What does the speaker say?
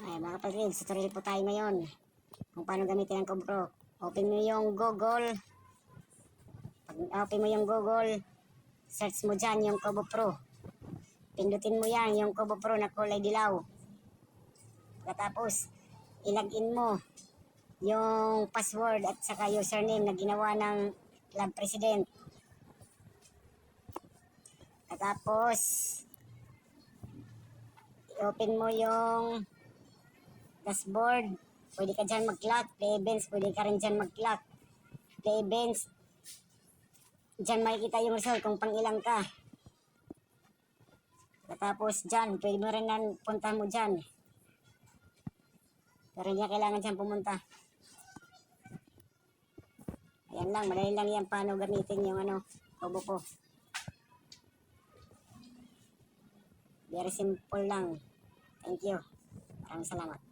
Ayan, mga kapatid, tutorial po tayo ngayon kung paano gamitin ang Cobro. Open mo yung Google. Pag open mo yung Google, search mo dyan yung Kobo Pro. Pindutin mo yan, yung Kobo Pro na kulay dilaw. Pagkatapos, ilagin mo yung password at saka username na ginawa ng club president. Pagkatapos, i-open mo yung dashboard. Pwede ka dyan mag-clock. Play events, pwede ka rin dyan mag-clock. Play events. Dyan makikita yung result kung pang ilang ka. Tapos dyan, pwede mo rin nan punta mo dyan. Pero hindi kailangan dyan pumunta. Ayan lang, madali lang yan paano gamitin yung ano, kobo po. Very simple lang. Thank you. Maraming salamat.